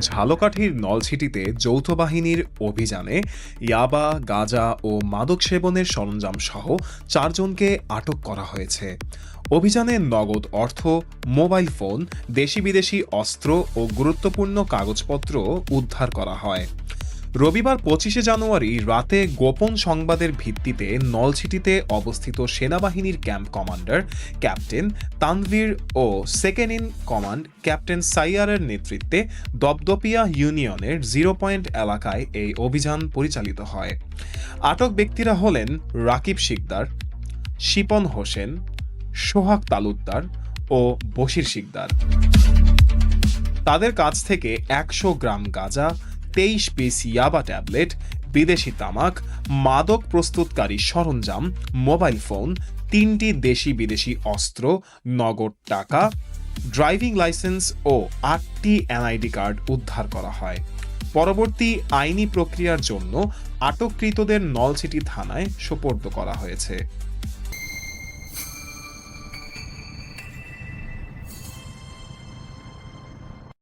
ঝালকাঠির নলছিটিতে যৌথ বাহিনীর অভিযানে ইয়াবা, গাঁজা ও মাদক সেবনের সরঞ্জাম সহ চারজনকে আটক করা হয়েছে। অভিযানে নগদ অর্থ, মোবাইল ফোন দেশি বিদেশি অস্ত্র ও গুরুত্বপূর্ণ কাগজপত্র উদ্ধার করা হয়। রবিবার পঁচিশে জানুয়ারি রাতে গোপন সংবাদের ভিত্তিতে নলছিটিতে অবস্থিত সেনাবাহিনীর ক্যাম্প কমান্ডার ক্যাপ্টেন তানভীর ও সেকেন্ড ইন কমান্ড ক্যাপ্টেন সাইয়ারের নেতৃত্বে দপদপিয়া ইউনিয়নের জিরো পয়েন্ট এলাকায় এই অভিযান পরিচালিত হয়। আটক ব্যক্তিরা হলেন রাকিব শিকদার, শিপন হোসেন, সোহাগ তালুকদার ও বশির শিকদার। তাদের কাছ থেকে একশো গ্রাম গাঁজা তেইশ পিস ইয়াবা ট্যাবলেট, বিদেশি তামাক, মাদক প্রস্তুতকারী সরঞ্জাম, মোবাইল ফোন, তিনটি দেশি বিদেশি অস্ত্র, নগদ টাকা, ড্রাইভিং লাইসেন্স ও আটটি এনআইডি কার্ড উদ্ধার করা হয়। পরবর্তী আইনি প্রক্রিয়ার জন্য আটককৃতদের নলছিটি থানায় সোপর্দ করা হয়েছে।